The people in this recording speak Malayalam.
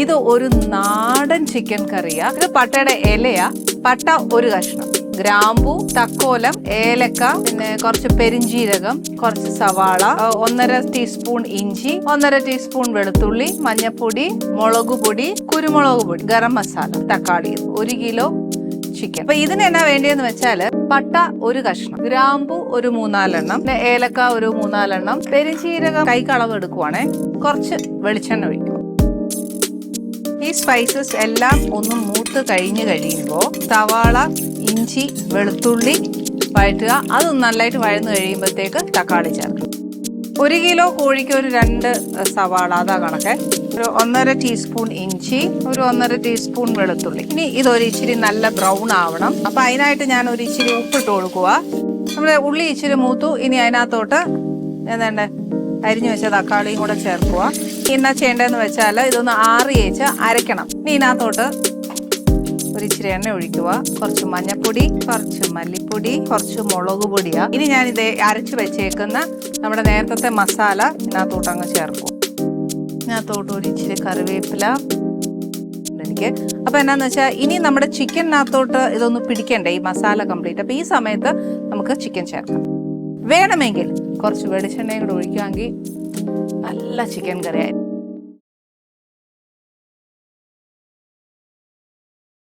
ഇത് ഒരു നാടൻ ചിക്കൻ കറിയാ. ഇത് പട്ടയുടെ ഇലയാ. പട്ട ഒരു കഷ്ണം. ഗ്രാമ്പു തക്കോലം ഏലക്ക പിന്നെ കുറച്ച് പെരിഞ്ജീരകം കുറച്ച് സവാള ഒന്നര ടീസ്പൂൺ ഇഞ്ചി ഒന്നര ടീസ്പൂൺ വെളുത്തുള്ളി മഞ്ഞപ്പൊടി മുളക് പൊടി കുരുമുളക് പൊടി ഗരം മസാല തക്കാളി ഒരു കിലോ ചിക്കൻ അപ്പൊ ഇതിന് എന്നാ വേണ്ടിയെന്ന് വെച്ചാൽ പട്ട ഒരു കഷ്ണം ഗ്രാമ്പു ഒരു മൂന്നാലെണ്ണം പിന്നെ ഏലക്ക ഒരു മൂന്നാലെണ്ണം പെരിഞ്ചീരകം കൈക്കളവ് എടുക്കുവാണേ കുറച്ച് വെളിച്ചെണ്ണ ഒഴിക്കും. ഈ സ്പൈസസ് എല്ലാം ഒന്ന് മൂത്ത് കഴിഞ്ഞ് കഴിയുമ്പോൾ സവാള ഇഞ്ചി വെളുത്തുള്ളി വഴറ്റുക. അത് നല്ലതായിട്ട് വഴന്ന് കഴിയുമ്പോഴത്തേക്ക് തക്കാളി ചേർക്കും. ഒരു കിലോ കോഴിക്ക് ഒരു രണ്ട് സവാള. അതാ കണക്കെ. ഒരു ഒന്നര ടീസ്പൂൺ ഇഞ്ചി ഒരു ഒന്നര ടീസ്പൂൺ വെളുത്തുള്ളി. ഇനി ഇതൊരു ഇച്ചിരി നല്ല ബ്രൗൺ ആവണം. അപ്പം അതിനായിട്ട് ഞാൻ ഒരു ഇച്ചിരി ഉപ്പിട്ട് കൊടുക്കുക നമ്മുടെ ഉള്ളി ഇച്ചിരി മൂത്തു. ഇനി അതിനകത്തോട്ട് എന്താണ്ട് അരിഞ്ഞു വെച്ച തക്കാളിയും കൂടെ ചേർക്കുക എന്നാ ചെയ്യേണ്ടതെന്ന് വെച്ചാൽ ഇതൊന്ന് ആറി ഏച്ച് അരയ്ക്കണം. ഇനി ഇതിനകത്തോട്ട് ഒരു ഇച്ചിരി എണ്ണ ഒഴിക്കുക. കുറച്ച് മഞ്ഞപ്പൊടി കുറച്ച് മല്ലിപ്പൊടി കുറച്ച് മുളക് പൊടിയാ. ഇനി ഞാൻ ഇത് അരച്ച് വെച്ചേക്കുന്ന നമ്മുടെ നേരത്തെ മസാല ഇതിനകത്തോട്ട് അങ്ങ് ചേർക്കും. ഇതിനകത്തോട്ട് ഒരു ഇച്ചിരി കറിവേപ്പില എനിക്ക് അപ്പൊ എന്നാന്ന് വെച്ചാൽ ഇനി നമ്മുടെ ചിക്കനകത്തോട്ട് ഇതൊന്ന് പിടിക്കണ്ടേ ഈ മസാല കംപ്ലീറ്റ്. അപ്പൊ ഈ സമയത്ത് നമുക്ക് ചിക്കൻ ചേർക്കാം. വേണമെങ്കിൽ കുറച്ച് വെളിച്ചെണ്ണയും കൂടെ ഒഴിക്കാമെങ്കിൽ നല്ല ചിക്കൻ കറി